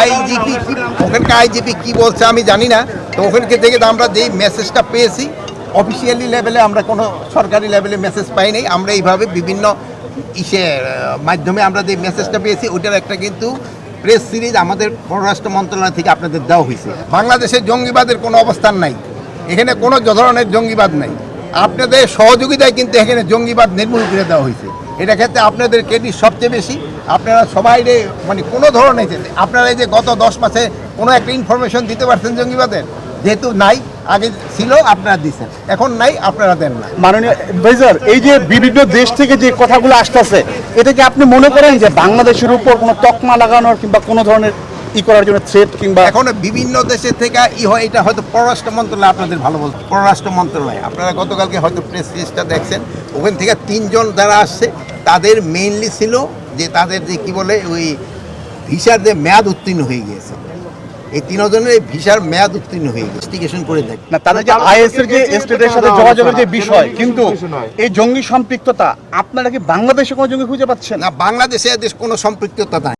IGP কি ওখানকার IGP কি বলছে আমি জানি না। তো ওখানকে থেকে আমরা যেই মেসেজটা পেয়েছি অফিসিয়ালি লেভেলে আমরা কোনো সরকারি লেভেলে মেসেজ পাই নাই। আমরা এইভাবে বিভিন্ন ইসে মাধ্যমে আমরা যে মেসেজটা পেয়েছি ওইটার একটা কিন্তু প্রেস সিরিজ আমাদের পররাষ্ট্র মন্ত্রণালয় থেকে আপনাদের দেওয়া হয়েছে। বাংলাদেশে জঙ্গিবাদের কোনো অবস্থান নাই। এখানে কোনো ধরনের জঙ্গিবাদ নাই। আপনাদের সহযোগিতায় কিন্তু এখানে জঙ্গিবাদ নির্মূল করে দেওয়া হয়েছে। এটা ক্ষেত্রে আপনাদের ক্রেডিট সবচেয়ে বেশি? আপনারা সবাই মানে কোনো ধরনের আপনারা এই যে গত দশ মাসে কোনো একটা ইনফরমেশন দিতে পারছেন জঙ্গিবাদের? যেহেতু নাই আগে ছিল আপনারা দিচ্ছেন এখন নাই আপনারা দেন না। মাননীয় ভাইজার এই যে বিভিন্ন দেশ থেকে যে কথাগুলো আসতেছে এটা কি আপনি মনে করেন যে বাংলাদেশের উপর কোনো তকমা লাগানোর কিংবা কোনো ধরনের ই করার জন্য থ্রেট কিংবা এখন বিভিন্ন দেশের থেকে ই হয় এটা হয়তো পররাষ্ট্র মন্ত্রণালয় আপনাদের ভালো বলছে। পররাষ্ট্র মন্ত্রণালয় আপনারা গতকালকে হয়তো প্রেস রিলিজটা দেখছেন। ওখান থেকে তিনজন যারা আসছে তাদের মেইনলি ছিল যে তাদের যে কি বলে ওই ভিসার যে মেয়াদ উত্তীর্ণ হয়ে গিয়েছে। এই তিনজনের এই ভিসার মেয়াদ উত্তীর্ণ হয়ে গেছে ইনভেস্টিগেশন করে দেখ না তাদের যে আইএস এর যে স্টেটের সাথে যোগাযোগের যে বিষয় কিন্তু এই জঙ্গি সম্পৃক্ততা আপনারা কি বাংলাদেশে কোনো জঙ্গি খুঁজে পাচ্ছেন? না বাংলাদেশে কোনো সম্পৃক্ততা নাই।